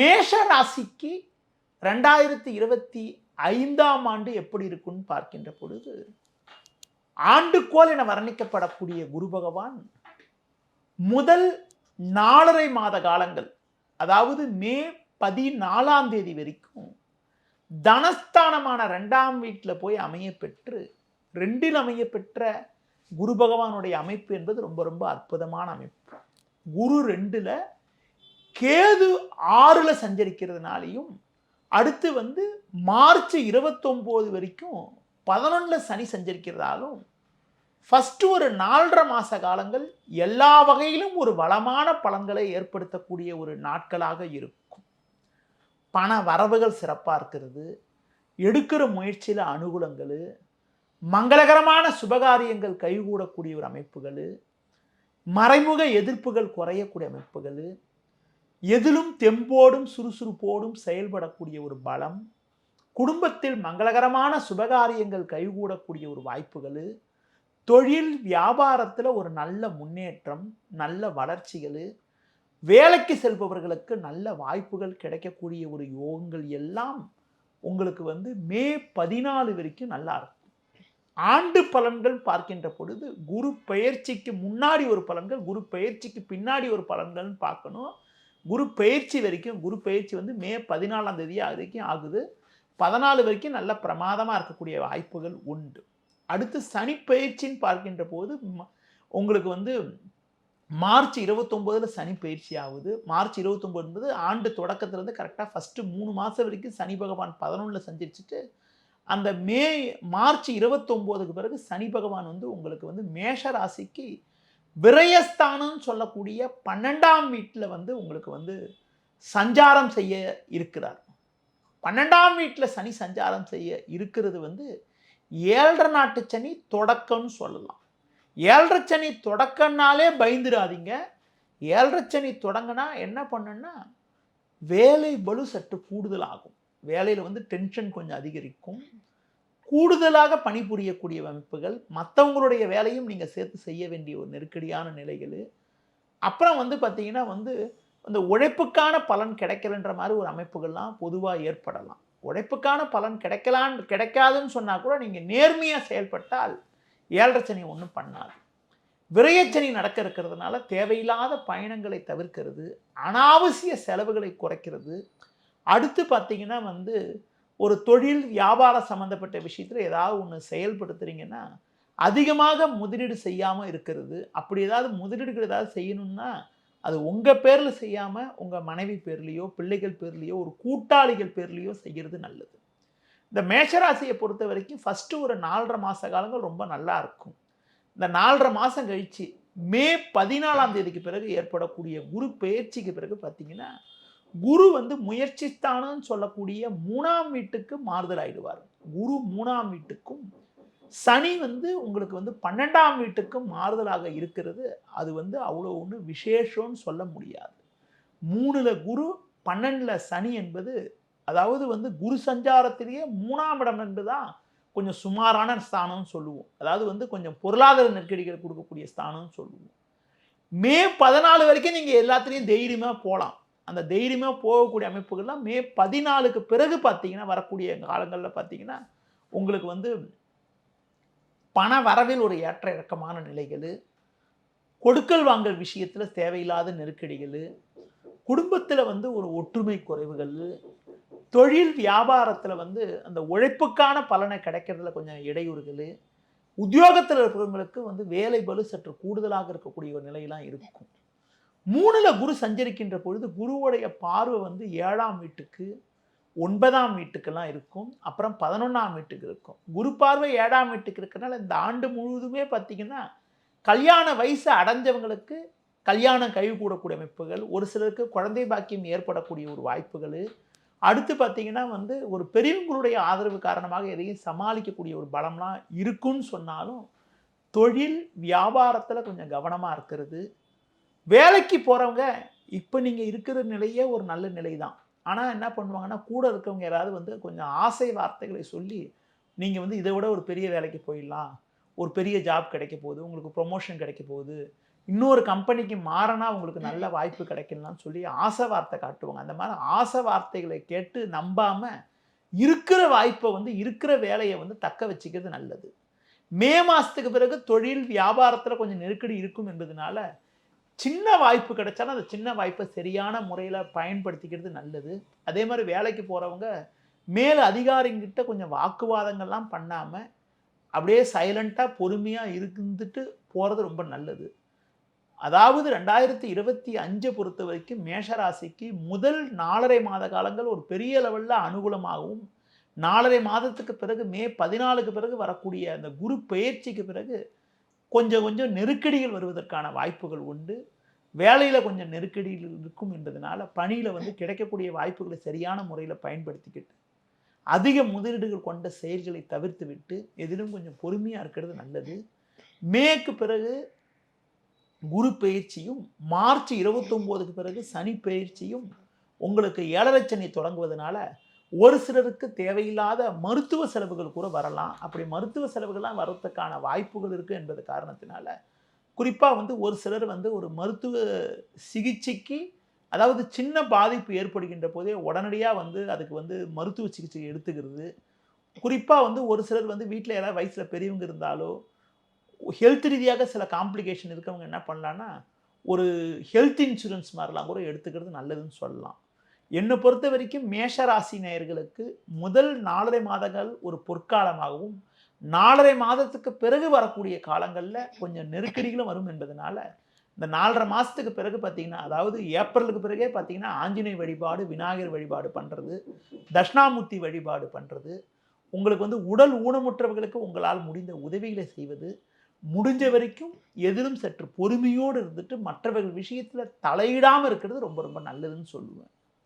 மேஷ ராசிக்கு ரெண்டாயிரத்தி இருபத்தி ஐந்தாம் ஆண்டு எப்படி இருக்குன்னு பார்க்கின்ற பொழுது ஆண்டுக்கோள் என வர்ணிக்கப்படக்கூடிய குரு பகவான் முதல் நாலரை மாத காலங்கள் அதாவது மே பதினாலாம் தேதி வரைக்கும் தனஸ்தானமான ரெண்டாம் வீட்டில் போய் அமைய பெற்று ரெண்டில் அமைய பெற்ற குரு பகவானுடைய அமைப்பு என்பது ரொம்ப ரொம்ப அற்புதமான அமைப்பு. குரு ரெண்டில் கேது ஆறுல சஞ்சரிக்கிறதுனாலையும் அடுத்து வந்து மார்ச் இருபத்தொம்போது வரைக்கும் பதினொன்றில் சனி சஞ்சரிக்கிறதாலும் ஃபஸ்ட்டு ஒரு நாலரை மாத காலங்கள் எல்லா வகையிலும் ஒரு வளமான பலன்களை ஏற்படுத்தக்கூடிய ஒரு நாட்களாக இருக்கும். பண வரவுகள் சிறப்பாக இருக்கிறது எடுக்கிற முயற்சியில் அனுகூலங்கள் மங்களகரமான சுபகாரியங்கள் கைகூடக்கூடிய ஒரு அமைப்புகள் மறைமுக எதிர்ப்புகள் குறையக்கூடிய அமைப்புகள் எதிலும் தெம்போடும் சுறுசுறுப்போடும் செயல்படக்கூடிய ஒரு பலம் குடும்பத்தில் மங்களகரமான சுபகாரியங்கள் கைகூடக்கூடிய ஒரு வாய்ப்புகள் தொழில் வியாபாரத்தில் ஒரு நல்ல முன்னேற்றம் நல்ல வளர்ச்சிகள் வேலைக்கு செல்பவர்களுக்கு நல்ல வாய்ப்புகள் கிடைக்கக்கூடிய ஒரு யோகங்கள் எல்லாம் உங்களுக்கு வந்து மே பதினாலு வரைக்கும் நல்லா இருக்கும். ஆண்டு பலன்கள் பார்க்கின்ற பொழுது குரு பயிற்சிக்கு முன்னாடி ஒரு பலன்கள் குரு பயிற்சிக்கு பின்னாடி ஒரு பலன்கள்னு பார்க்கணும். குரு பயிற்சி வரைக்கும் குரு பயிற்சி வந்து மே பதினாலாம் தேதி வரைக்கும் ஆகுது. பதினாலு வரைக்கும் நல்ல பிரமாதமாக இருக்கக்கூடிய வாய்ப்புகள் உண்டு. அடுத்து சனி பயிற்சின்னு பார்க்கின்ற போது உங்களுக்கு வந்து மார்ச் இருபத்தொம்போதில் சனி பயிற்சி ஆகுது. மார்ச் இருபத்தொம்போது என்பது ஆண்டு தொடக்கத்துலேருந்து கரெக்டாக ஃபஸ்ட்டு மூணு மாதம் வரைக்கும் சனி பகவான் பதினொன்றில் சஞ்சரிச்சுட்டு அந்த மே மார்ச் இருபத்தொம்போதுக்கு பிறகு சனி பகவான் வந்து உங்களுக்கு வந்து மேஷ ராசிக்கு விரயஸ்தானம் சொல்லக்கூடிய பன்னெண்டாம் வீட்டில் வந்து உங்களுக்கு வந்து சஞ்சாரம் செய்ய இருக்கிறார். பன்னெண்டாம் வீட்டில் சனி சஞ்சாரம் செய்ய இருக்கிறது வந்து ஏழரை நாட்டு சனி தொடக்கம்னு சொல்லலாம். ஏழரை சனி தொடக்கம்னாலே பயந்துடாதீங்க ஏழரை சனி தொடங்கினா என்ன பண்ணுன்னா வேலை பலு சற்று கூடுதலாகும். வேலையில் வந்து டென்ஷன் கொஞ்சம் அதிகரிக்கும். கூடுதலாக பணிபுரியக்கூடிய அமைப்புகள் மற்றவங்களுடைய வேலையும் நீங்கள் சேர்த்து செய்ய வேண்டிய ஒரு நெருக்கடியான நிலைகள். அப்புறம் வந்து பார்த்தீங்கன்னா வந்து அந்த உழைப்புக்கான பலன் கிடைக்கலன்ற மாதிரி ஒரு அமைப்புகள்லாம் பொதுவாக ஏற்படலாம். உழைப்புக்கான பலன் கிடைக்கலான் கிடைக்காதுன்னு சொன்னால் கூட நீங்கள் நேர்மையாக செயல்பட்டால் ஏழரை சனி ஒன்றும் பண்ணாது. விரயச்சனி நடக்க இருக்கிறதுனால தேவையில்லாத பயணங்களை தவிர்க்கிறது அனாவசிய செலவுகளை குறைக்கிறது. அடுத்து பார்த்திங்கன்னா வந்து ஒரு தொழில் வியாபாரம் சம்மந்தப்பட்ட விஷயத்தில் ஏதாவது ஒன்று செயல்படுத்துகிறீங்கன்னா அதிகமாக முதலீடு செய்யாமல் இருக்கிறது. அப்படி ஏதாவது முதலீடுகள் ஏதாவது செய்யணும்னா அது உங்கள் பேரில் செய்யாமல் உங்கள் மனைவி பேர்லேயோ பிள்ளைகள் பேர்லேயோ ஒரு கூட்டாளிகள் பேர்லேயோ செய்கிறது நல்லது. இந்த மேஷராசியை பொறுத்த வரைக்கும் ஃபஸ்ட்டு ஒரு நாலரை மாத காலங்கள் ரொம்ப நல்லா இருக்கும். இந்த நாலரை மாதம் கழித்து மே பதினாலாம் தேதிக்கு பிறகு ஏற்படக்கூடிய குரு பயிற்சிக்கு பிறகு பார்த்தீங்கன்னா குரு வந்து முயற்சித்தானன்னு சொல்லக்கூடிய மூணாம் வீட்டுக்கு மாறுதல் ஆயிடுவார். குரு மூணாம் வீட்டுக்கும் சனி வந்து உங்களுக்கு வந்து பன்னெண்டாம் வீட்டுக்கும் மாறுதலாக இருக்கிறது. அது வந்து அவ்வளோ ஒன்று விசேஷம்னு சொல்ல முடியாது. மூணில் குரு பன்னெண்டில் சனி என்பது அதாவது வந்து குரு சஞ்சாரத்திலேயே மூணாம் இடம் என்பதுதான் கொஞ்சம் சுமாரான ஸ்தானம்னு சொல்லுவோம். அதாவது வந்து கொஞ்சம் பொருளாதார நெருக்கடிகள் கொடுக்கக்கூடிய ஸ்தானம்னு சொல்லுவோம். மே பதினாலு வரைக்கும் நீங்கள் எல்லாத்துலேயும் தைரியமாக போகலாம் அந்த தைரியமாக போகக்கூடிய அமைப்புகள்லாம் மே பதினாலுக்கு பிறகு பார்த்தீங்கன்னா வரக்கூடிய காலங்களில் பார்த்தீங்கன்னா உங்களுக்கு வந்து பண வரவில் ஒரு ஏற்ற இறக்கமான நிலைகள் கொடுக்கல் வாங்கல் விஷயத்தில் தேவையில்லாத நெருக்கடிகள் குடும்பத்தில் வந்து ஒரு ஒற்றுமை குறைவுகள் தொழில் வியாபாரத்தில் வந்து அந்த உழைப்புக்கான பலனை கிடைக்கிறதுல கொஞ்சம் இடையூறுகள் உத்தியோகத்தில் இருக்கிறவங்களுக்கு வந்து வேலை பலு சற்று கூடுதலாக இருக்கக்கூடிய ஒரு நிலையெல்லாம் இருக்கும். மூணில் குரு சஞ்சரிக்கின்ற பொழுது குருவுடைய பார்வை வந்து ஏழாம் வீட்டுக்கு ஒன்பதாம் வீட்டுக்கெல்லாம் இருக்கும். அப்புறம் பதினொன்றாம் வீட்டுக்கு இருக்கும். குரு பார்வை ஏழாம் வீட்டுக்கு இருக்கிறனால இந்த ஆண்டு முழுவதுமே பார்த்திங்கன்னா கல்யாண வயசு அடைஞ்சவங்களுக்கு கல்யாணம் கைகூடக்கூடிய அமைப்புகள் ஒரு சிலருக்கு குழந்தை பாக்கியம் ஏற்படக்கூடிய ஒரு வாய்ப்புகள். அடுத்து பார்த்தீங்கன்னா வந்து ஒரு பெரியவங்களுடைய ஆதரவு காரணமாக எதையும் சமாளிக்கக்கூடிய ஒரு பலம்லாம் இருக்குன்னு சொன்னாலும் தொழில் வியாபாரத்தில் கொஞ்சம் கவனமாக இருக்கிறது. வேலைக்கு போகிறவங்க இப்போ நீங்கள் இருக்கிற நிலையே ஒரு நல்ல நிலை தான் ஆனால் என்ன பண்ணுவாங்கன்னா கூட இருக்கவங்க யாராவது வந்து கொஞ்சம் ஆசை வார்த்தைகளை சொல்லி நீங்கள் வந்து இதை விட ஒரு பெரிய வேலைக்கு போயிடலாம். ஒரு பெரிய ஜாப் கிடைக்க போகுது உங்களுக்கு ப்ரொமோஷன் கிடைக்க போகுது. இன்னொரு கம்பெனிக்கு மாறினா உங்களுக்கு நல்ல வாய்ப்பு கிடைக்கலாம்னு சொல்லி ஆசை வார்த்தை காட்டுவாங்க. அந்த மாதிரி ஆசை வார்த்தைகளை கேட்டு நம்பாமல் இருக்கிற வாய்ப்பை வந்து இருக்கிற வேலையை வந்து தக்க வச்சுக்கிறது நல்லது. மே மாதத்துக்கு பிறகு தொழில் வியாபாரத்தில் கொஞ்சம் நெருக்கடி இருக்கும் என்பதனால சின்ன வாய்ப்பு கிடைச்சாலும் அந்த சின்ன வாய்ப்பை சரியான முறையில் பயன்படுத்திக்கிறது நல்லது. அதே மாதிரி வேலைக்கு போகிறவங்க மேல் அதிகாரிங்கிட்ட கொஞ்சம் வாக்குவாதங்கள்லாம் பண்ணாமல் அப்படியே சைலண்ட்டாக பொறுமையாக இருந்துட்டு போகிறது ரொம்ப நல்லது. அதாவது ரெண்டாயிரத்தி இருபத்தி அஞ்சை பொறுத்த வரைக்கும் மேஷராசிக்கு முதல் நாலரை மாத காலங்கள் ஒரு பெரிய லெவலில் அனுகூலமாகவும் நாலரை மாதத்துக்கு பிறகு மே பதினாலுக்கு பிறகு வரக்கூடிய அந்த குரு பெயர்ச்சிக்கு பிறகு கொஞ்சம் கொஞ்சம் நெருக்கடிகள் வருவதற்கான வாய்ப்புகள் உண்டு. வேலையில் கொஞ்சம் நெருக்கடிகள் இருக்கும் என்பதனால பணியில் வந்து கிடைக்கக்கூடிய வாய்ப்புகளை சரியான முறையில் பயன்படுத்திக்கிட்டு அதிக முதலீடுகள் கொண்ட செயல்களை தவிர்த்து விட்டு எதிலும் கொஞ்சம் பொறுமையாக இருக்கிறது நல்லது. மேக்கு பிறகு குரு பயிற்சியும் மார்ச் இருபத்தொம்போதுக்கு பிறகு சனி பயிற்சியும் உங்களுக்கு ஏழரை சனி தொடங்குவதனால ஒரு சிலருக்கு தேவையில்லாத மருத்துவ செலவுகள் கூட வரலாம். அப்படி மருத்துவ செலவுகள்லாம் வர்றதுக்கான வாய்ப்புகள் இருக்குது என்பது காரணத்தினால குறிப்பாக வந்து ஒரு சிலர் வந்து ஒரு மருத்துவ சிகிச்சைக்கு அதாவது சின்ன பாதிப்பு ஏற்படுகின்ற போதே உடனடியாக வந்து அதுக்கு வந்து மருத்துவ சிகிச்சை எடுத்துக்கிறது. குறிப்பாக வந்து ஒரு சிலர் வந்து வீட்டில் யாராவது வயசில் பெரியவங்க இருந்தாலோ ஹெல்த் ரீதியாக சில காம்ப்ளிகேஷன் இருக்கவங்க என்ன பண்ணலான்னா ஒரு ஹெல்த் இன்சூரன்ஸ் மாதிரிலாம் கூட எடுத்துக்கிறது நல்லதுன்னு சொல்லலாம். என்னை பொறுத்த வரைக்கும் மேஷராசி நேயர்களுக்கு முதல் நாலரை மாதங்கள் ஒரு பொற்காலமாகவும் நாலரை மாதத்துக்கு பிறகு வரக்கூடிய காலங்களில் கொஞ்சம் நெருக்கடிகளும் வரும் என்பதனால இந்த நாலரை மாதத்துக்கு பிறகு பார்த்தீங்கன்னா அதாவது ஏப்ரலுக்கு பிறகே பார்த்தீங்கன்னா ஆஞ்சநேய வழிபாடு விநாயகர் வழிபாடு பண்ணுறது தட்சிணாமூர்த்தி வழிபாடு பண்ணுறது உங்களுக்கு வந்து உடல் ஊனமுற்றவர்களுக்கு உங்களால் முடிந்த உதவிகளை செய்வது முடிஞ்ச வரைக்கும் எதிலும் சற்று பொறுமையோடு இருந்துட்டு மற்றவர்கள் விஷயத்தில் தலையிடாமல் இருக்கிறது ரொம்ப ரொம்ப நல்லதுன்னு சொல்லுவேன்.